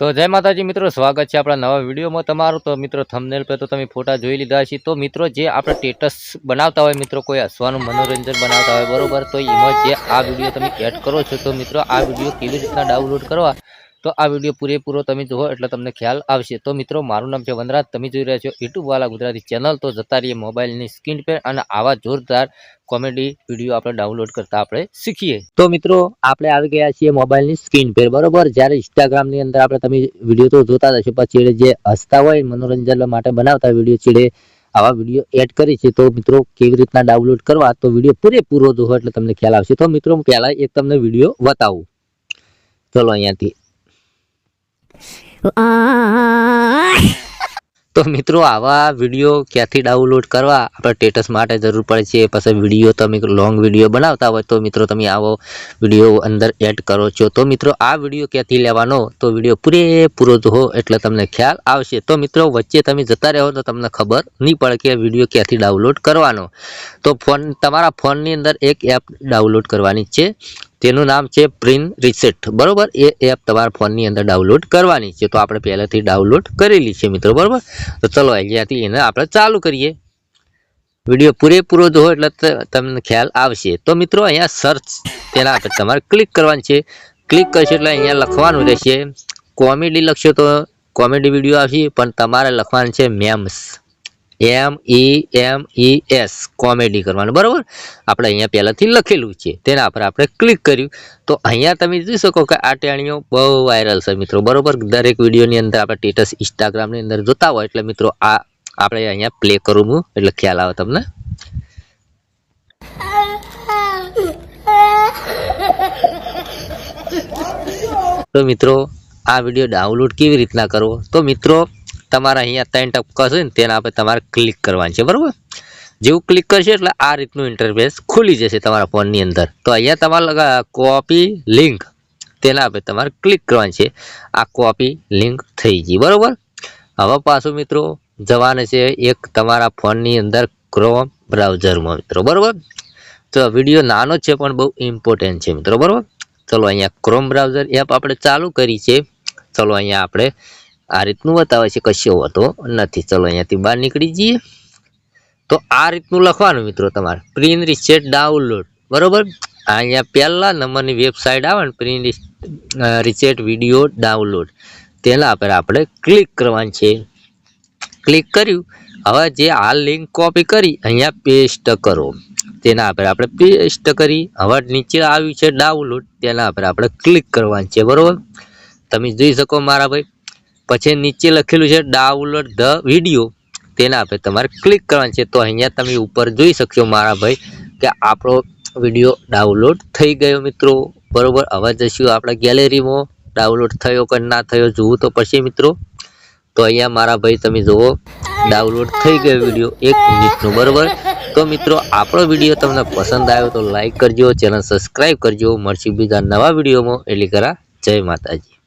તો જય માતાજી મિત્રો, સ્વાગત છે આપણા નવા વિડીયોમાં તમારું. તો મિત્રો થમનેલ પર તો તમે ફોટા જોઈ લીધા છે તો મિત્રો, જે આપણે સ્ટેટસ બનાવતા હોય, મિત્રો, કોઈ હસવાનું, મનોરંજન બનાવતા હોય, બરોબર, તો એમાં જે આ વીડિયો તમે એડ કરો છો, તો મિત્રો, આ વીડિયો કેવી રીતના ડાઉનલોડ કરવા? તો આ વીડિયો પૂરેપૂરો તમે જુઓ એટલે તમને ખ્યાલ આવશે. તો મિત્રો, મારું નામ છે વનરાજ. તમે જોઈ રહ્યા છો યુટ્યુબ વાળા ગુજરાતી ચેનલ. તો જતા રહીએ મોબાઈલની સ્ક્રીન પર અને આવા જોરદાર કોમેડી વીડિયો આપણે ડાઉનલોડ કરતા આપણે શીખીએ. તો મિત્રો, આપણે આવી ગયા છીએ મોબાઈલની સ્ક્રીન પર. બરોબર? જ્યારે ઇન્સ્ટાગ્રામની અંદર આપણે તમે વીડિયો તો જોતા જ હશો પછી જે હસતા હોય મનોરંજન માટે બનાવતા વીડિયો છેડે આવા વીડિયો એડ કરી છે તો મિત્રો, કેવી રીતના ડાઉનલોડ કરવા? તો વીડિયો પૂરેપૂરો જોવો એટલે તમને ખ્યાલ આવશે. તો મિત્રો પહેલાં એક તમને વીડિયો બતાવું. ચલો અહીંયાથી. તો મિત્રો, આવા વીડિયો ક્યાંથી ડાઉનલોડ કરવા? આપણે સ્ટેટસ માટે જરૂર પડે છે. પછી વીડિયો તમે લોંગ વીડિયો બનાવતા હોય તો મિત્રો, તમે આવો વીડિયો અંદર એડ કરો છો. તો મિત્રો, આ વીડિયો ક્યાંથી લેવાનો? તો વીડિયો પૂરેપૂરો જુઓ એટલે તમને ખ્યાલ આવશે. તો મિત્રો, વચ્ચે તમે જતા રહો તો તમને ખબર નહીં પડે કે વીડિયો ક્યાંથી ડાઉનલોડ કરવાનો. તો ફોન, તમારા ફોનની અંદર એક એપ ડાઉનલોડ કરવાની છે. તેનું નામ છે પ્રિન રિસેટ. બરોબર? એ એપ તમારા ફોનની અંદર ડાઉનલોડ કરવાની છે. તો આપણે પહેલાંથી ડાઉનલોડ કરેલી છે મિત્રો, બરોબર? તો ચલો અહીંયાથી એને આપણે ચાલુ કરીએ. વીડિયો પૂરેપૂરો જો એટલે તમને ખ્યાલ આવશે. તો મિત્રો અહીંયા સર્ચ તેના આપણે તમારે ક્લિક કરવાનું છે. ક્લિક કરશો એટલે અહીંયા લખવાનું રહેશે. કોમેડી લખશો તો કોમેડી વીડિયો આવશે, પણ તમારે લખવાનું છે મેમ્સ એમ ઈ એમ ઈ એસ કોમેડી કરવાનું, બરાબર? આપણે અહીંયા પહેલાંથી લખેલું છે. તેના પર આપણે ક્લિક કર્યું. તો અહીંયા તમે જોઈ શકો કે આ ટેણીઓ બહુ વાયરલ છે મિત્રો, બરોબર? દરેક વિડીયોની અંદર આપણે સ્ટેટસ ઇન્સ્ટાગ્રામની અંદર જોતા હોય એટલે મિત્રો આ આપણે અહીંયા પ્લે કરું હું એટલે ખ્યાલ આવે તમને? તો મિત્રો, આ વીડિયો ડાઉનલોડ કેવી રીતના કરવો? તો મિત્રો તમારા અહીંયા ત્રણ ટપકા છે ને, તેના આપણે તમારે ક્લિક કરવાની છે, બરાબર? જેવું ક્લિક કરશે એટલે આ રીતનું ઇન્ટરફેસ ખુલી જશે તમારા ફોનની અંદર. તો અહીંયા તમારે કોપી લિંક તેના આપણે તમારે ક્લિક કરવાની છે. આ કોપી લિંક થઈ ગઈ, બરાબર? હવે પાછું મિત્રો, જવાને છે એક તમારા ફોનની અંદર ક્રોમ બ્રાઉઝરમાં મિત્રો, બરાબર? તો વીડિયો નાનો છે, પણ બહુ ઇમ્પોર્ટન્ટ છે મિત્રો, બરાબર? ચલો અહીંયા ક્રોમ બ્રાઉઝર એપ આપણે ચાલુ કરી છે. ચલો અહીંયા આપણે આ રીતનું બતાવે છે, કશો હોતો નથી. ચલો, અહીંયાથી બહાર નીકળી જઈએ. તો આ રીતનું લખવાનું મિત્રો તમારે. પ્રિન્ટ રિસેટ ડાઉનલોડ બરાબર? અહીંયા પહેલા નંબરની વેબસાઇટ આવે ને પ્રિન્ટ રિસેટ વીડિયો ડાઉનલોડ તેના પર આપણે ક્લિક કરવાનું છે. ક્લિક કર્યું. હવે જે આ લિંક કોપી કરી, અહીંયા પેસ્ટ કરો. તેના પર આપણે પેસ્ટ કરી. હવે નીચે આવ્યું છે ડાઉનલોડ તેના પર આપણે ક્લિક કરવાનું છે, બરાબર? તમે જોઈ શકો મારા ભાઈ. પછી નીચે લખેલું છે ડાઉનલોડ ધ વીડિયો તેના પર તમારે ક્લિક કરવાનું છે. તો અહીંયા તમે ઉપર જોઈ શકશો મારા ભાઈ કે આપણો વીડિયો ડાઉનલોડ થઈ ગયો મિત્રો. બરાબર? હવે જઈશું આપણા ગેલેરીમાં ડાઉનલોડ થયો કે ના થયો જોવું તો પછી મિત્રો. તો અહીંયા મારા ભાઈ તમે જુઓ ડાઉનલોડ થઈ ગયો વીડિયો એક મિનિટનો, બરાબર? તો મિત્રો, આપણો વીડિયો તમને પસંદ આવ્યો તો લાઈક કરજો, ચેનલ સબસ્ક્રાઈબ કરજો. મળશે બીજા નવા વિડીયોમાં એટલે કરા, જય માતાજી.